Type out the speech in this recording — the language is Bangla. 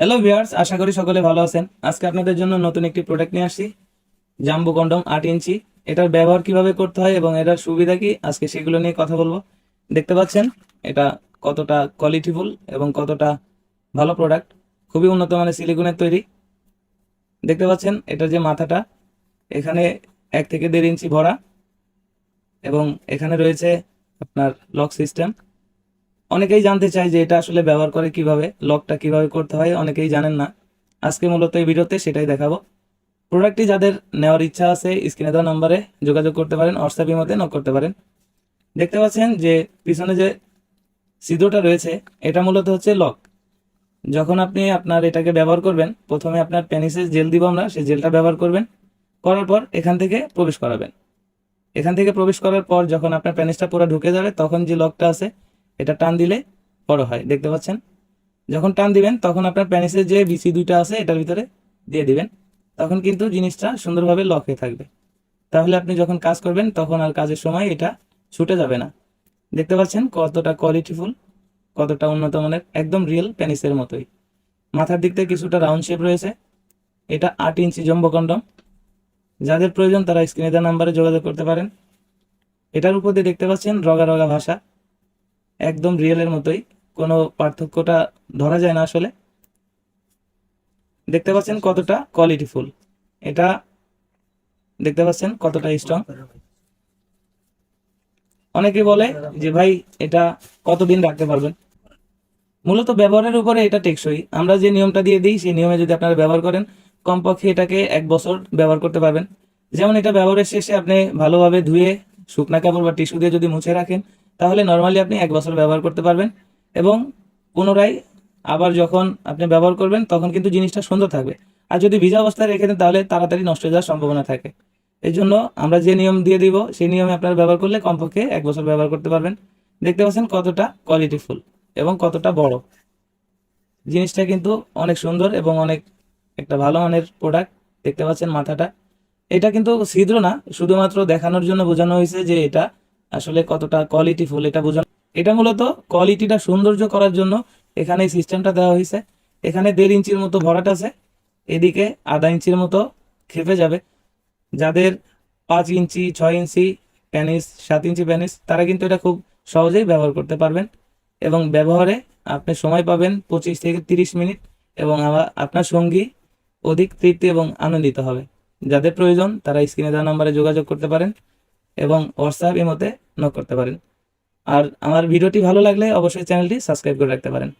হ্যালো ভিউয়ার্স আশা করি সকলে ভালো আছেন। আজকে আপনাদের জন্য নতুন একটি প্রোডাক্ট নিয়ে আসছি জাম্বু কন্ডম আট ইঞ্চি। এটার ব্যবহার কীভাবে করতে হয় এবং এটার সুবিধা কি? আজকে সেগুলো নিয়ে কথা বলব। দেখতে পাচ্ছেন, এটা কতটা কোয়ালিটিফুল এবং কতটা ভালো প্রোডাক্ট খুবই উন্নত মানের সিলিকনের তৈরি। দেখতে পাচ্ছেন এটার যে মাথাটা, এখানে এক থেকে দেড় ইঞ্চি ভরা এবং এখানে রয়েছে আপনার লক সিস্টেম অনেকেই জানতে চায় যে এটা আসলে ব্যবহার করে কীভাবে লকটা কীভাবে করতে হয়, অনেকেই জানেন না। আজকে মূলত এই ভিডিওতে সেটাই দেখাবো। প্রোডাক্টটি যাদের নেওয়ার ইচ্ছা আছে স্ক্রিনে দেওয়া নাম্বারে যোগাযোগ করতে পারেন হোয়াটসঅ্যাপের মধ্যে নক করতে পারেন। দেখতে পাচ্ছেন যে পিছনে যে সিদ্ধটা রয়েছে, এটা মূলত হচ্ছে লক যখন আপনি আপনার এটাকে ব্যবহার করবেন, প্রথমে আপনার পেনিসের জেল দিব আমরা, সেই জেলটা ব্যবহার করবেন। করার পর এখান থেকে প্রবেশ করাবেন। এখান থেকে প্রবেশ করার পর যখন আপনার পেনিসটা পুরো ঢুকে যাবে, তখন যে লকটা আছে এটা টান দিলে বড় হয়, দেখতে পাচ্ছেন? যখন টান দিবেন, তখন আপনার প্যানিসের যে বিসি দুইটা আছে, এটার ভিতরে দিয়ে দিবেন। তখন কিন্তু জিনিসটা সুন্দরভাবে লক হয়ে থাকবে। তাহলে আপনি যখন কাজ করবেন, তখন আর কাজের সময় এটা ছুটে যাবে না। দেখতে পাচ্ছেন কতটা কোয়ালিটিফুল কতটা উন্নত মানের, একদম রিয়েল প্যানিসের মতোই। মাথার দিক থেকে কিছুটা রাউন্ড শেপ রয়েছে। এটা আট ইঞ্চি জম্বো কন্ডম যাদের প্রয়োজন তারা স্ক্রিনে দেওয়া নাম্বারে যোগাযোগ করতে পারেন। এটার উপর দিয়ে দেখতে পাচ্ছেন রগা রগা ভাষা। একদম রিয়েলের মতোই। কোনো পার্থক্যটা ধরা যায় না আসলে। দেখতে পাচ্ছেন কতটা কোয়ালিটিফুল এটা দেখতে পাচ্ছেন কতটা স্ট্রং অনেকে বলে যে, ভাই, এটা কতদিন রাখতে পারবেন? মূলত ব্যবহারের উপরে এটা টেকসই। আমরা যে নিয়মটা দিয়ে দিই, সেই নিয়মে যদি আপনারা ব্যবহার করেন, কমপক্ষে এটাকে এক বছর ব্যবহার করতে পারবেন। যেমন এটা ব্যবহারের শেষে আপনি ভালোভাবে ধুয়ে শুকনা কাপড় বা টিস্যু দিয়ে যদি মুছে রাখেন তাহলে নর্মালি আপনি এক বছর ব্যবহার করতে পারবেন এবং পুনরায় আবার যখন আপনি ব্যবহার করবেন, তখন কিন্তু জিনিসটা সুন্দর থাকবে। আর যদি ভিজা অবস্থায় রেখে দেন, তাহলে তাড়াতাড়ি নষ্ট হয়ে যাওয়ার সম্ভাবনা থাকে। এই জন্য আমরা যে নিয়ম দিয়ে দিব, সেই নিয়মে আপনারা ব্যবহার করলে কমপক্ষে এক বছর ব্যবহার করতে পারবেন। দেখতে পাচ্ছেন কতটা কোয়ালিটিফুল এবং কতটা বড়। জিনিসটা কিন্তু অনেক সুন্দর এবং অনেক একটা ভালো মানের প্রোডাক্ট দেখতে পাচ্ছেন মাথাটা। এটা কিন্তু ছিদ্র না, শুধুমাত্র দেখানোর জন্য বোঝানো হয়েছে যে এটা আসলে কতটা কোয়ালিটিফুল এটা বোঝানো এটা মূলত কোয়ালিটিটা সৌন্দর্য করার জন্য এখানে এই সিস্টেমটা দেওয়া হয়েছে। এখানে দেড় ইঞ্চির মতো ভরাট আছে। এদিকে আধা ইঞ্চির মতো খেপে যাবে। যাদের পাঁচ ইঞ্চি, ছয় ইঞ্চি প্যানিস সাত ইঞ্চি প্যানিস তারা কিন্তু এটা খুব সহজেই ব্যবহার করতে পারবেন। এবং ব্যবহারে আপনি সময় পাবেন পঁচিশ থেকে তিরিশ মিনিট এবং আপনার সঙ্গী অধিক তৃপ্তি এবং আনন্দিত হবে। যাদের প্রয়োজন তারা স্ক্রিনে দেওয়া নাম্বারে যোগাযোগ করতে পারেন। এবং হোয়াটসঅ্যাপ এর মধ্যে নক করতে পারেন। আর আমার ভিডিওটি ভালো লাগলে অবশ্যই চ্যানেলটি সাবস্ক্রাইব করে রাখতে পারেন।